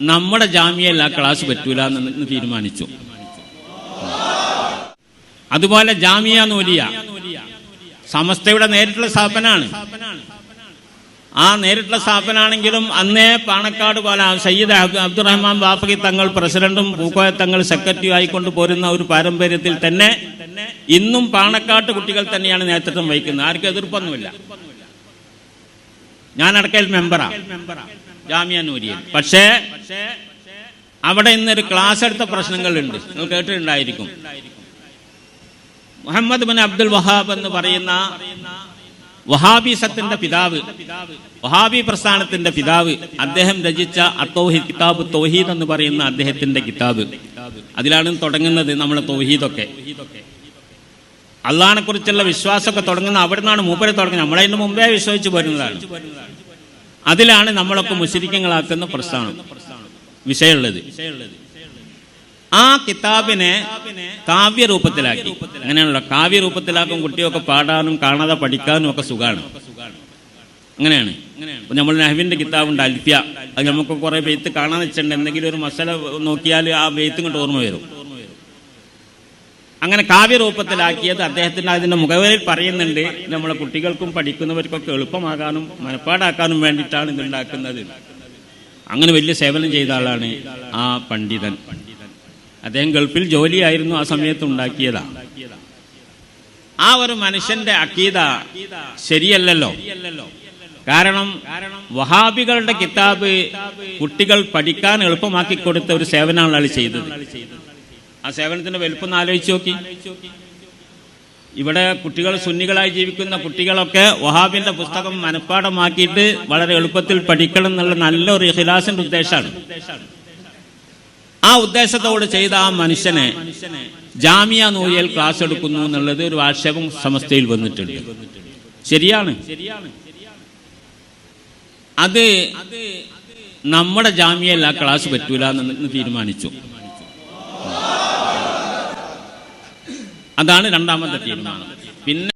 നമ്മുടെ ജാമ്യയിൽ ആ ക്ലാസ് പറ്റൂല എന്ന് തീരുമാനിച്ചു. അതുപോലെ ജാമിയ നൂലിയ സമസ്തയുടെ നേരിട്ടുള്ള സ്ഥാപനമാണ് ആ നേരിട്ടുള്ള സ്ഥാപനമാണെങ്കിലും അന്നേ പാണക്കാട് പോലെ സയ്യിദ് അബ്ദുറഹ്മാൻ ബാഫഖി തങ്ങൾ പ്രസിഡന്റും പൂക്കോയ തങ്ങൾ സെക്രട്ടറിയും ആയിക്കൊണ്ട് പോരുന്ന ഒരു പാരമ്പര്യത്തിൽ തന്നെ ഇന്നും പാണക്കാട്ട് കുട്ടികൾ തന്നെയാണ് നേതൃത്വം വഹിക്കുന്നത്. ആർക്കും എതിർപ്പൊന്നുമില്ല. ഞാൻ അടക്കൽ മെമ്പറാ ജാമ്യ നൂരിയൻ. പക്ഷേ അവിടെ ഇന്നൊരു ക്ലാസ് എടുത്ത പ്രശ്നങ്ങളുണ്ട്. നിങ്ങൾ കേട്ടിട്ടുണ്ടായിരിക്കും. മുഹമ്മദ് ബിൻ അബ്ദുൽ വഹാബ് എന്ന് പറയുന്ന വഹാബിസത്തിന്റെ പിതാവ് വഹാബി പ്രസ്ഥാനത്തിന്റെ പിതാവ് അദ്ദേഹം രചിച്ച അത്തോഹി കിതാബ് തോഹീദ് എന്ന് പറയുന്ന അദ്ദേഹത്തിന്റെ കിതാബ്. അതിലാണ് തുടങ്ങുന്നത് നമ്മുടെ തൗഹീദൊക്കെ. അള്ളഹാനെ കുറിച്ചുള്ള വിശ്വാസമൊക്കെ തുടങ്ങുന്നത് അവിടെ നിന്നാണ് മൂപ്പരെ തുടങ്ങുന്നത്. നമ്മളതിന് മുമ്പേ വിശ്വസിച്ച് പോരുന്നതാണ്. അതിലാണ് നമ്മളൊക്കെ മുസ്ലിക്കങ്ങളാക്കുന്ന പ്രസ്ഥാനം. വിഷയമുള്ളത്. ആ കിതാബിനെ കാവ്യരൂപത്തിലാക്കി. അങ്ങനെയാണല്ലോ. കാവ്യരൂപത്തിലാക്കും കുട്ടിയൊക്കെ പാടാനും കാണാതെ പഠിക്കാനും ഒക്കെ സുഖമാണ് അങ്ങനെയാണ്. നമ്മൾ നെഹ്വിന്റെ കിതാബുണ്ട് അൽഫിയ. അത് നമുക്ക് കുറെ വെയ്ത്ത് കാണാൻ വെച്ചിട്ടുണ്ട്. എന്തെങ്കിലും ഒരു മസാല നോക്കിയാൽ ആ വെയ്ത്തും കൊണ്ട് ഓർമ്മ വരും. അങ്ങനെ കാവ്യരൂപത്തിലാക്കിയത് അദ്ദേഹത്തിന്റെ അതിന്റെ മുഖവരിൽ പറയുന്നുണ്ട്. നമ്മളെ കുട്ടികൾക്കും പഠിക്കുന്നവർക്കൊക്കെ എളുപ്പമാകാനും മനപ്പാടാക്കാനും വേണ്ടിയിട്ടാണ് ഇത് ഉണ്ടാക്കുന്നത് അങ്ങനെ വലിയ സേവനം ചെയ്ത ആളാണ് ആ പണ്ഡിതൻ. അദ്ദേഹം ഗൾഫിൽ ജോലിയായിരുന്നു ആ സമയത്ത് ഉണ്ടാക്കിയതാ. ആ ഒരു മനുഷ്യന്റെ അക്കീത ശരിയല്ലല്ലോ. കാരണം വഹാബികളുടെ കിതാബ് കുട്ടികൾ പഠിക്കാൻ എളുപ്പമാക്കി കൊടുത്ത ഒരു സേവനമാണ് ചെയ്തത്. ആ സേവനത്തിന്റെ വലുപ്പം ആലോചിച്ച് നോക്കി. ഇവിടെ കുട്ടികൾ സുന്നികളായി ജീവിക്കുന്ന കുട്ടികളൊക്കെ വഹാബിന്റെ പുസ്തകം മനഃപ്പാടമാക്കിയിട്ട് വളരെ എളുപ്പത്തിൽ പഠിക്കണം എന്നുള്ള നല്ലൊരു ഹിലാസിന്റെ ഉദ്ദേശമാണ് ആ ഉദ്ദേശത്തോട് ചെയ്ത ആ മനുഷ്യനെ ജാമിയ നൂരിയൽ ക്ലാസ് എടുക്കുന്നു എന്നുള്ളത് ഒരു ആക്ഷേപം സമസ്തയിൽ വന്നിട്ടുണ്ട്. ശരിയാണ്. അത് നമ്മുടെ ജാമ്യയിൽ ആ ക്ലാസ് പറ്റൂല എന്ന് തീരുമാനിച്ചു. അതാണ് രണ്ടാമത്തെ തീരുമാനം. പിന്നെ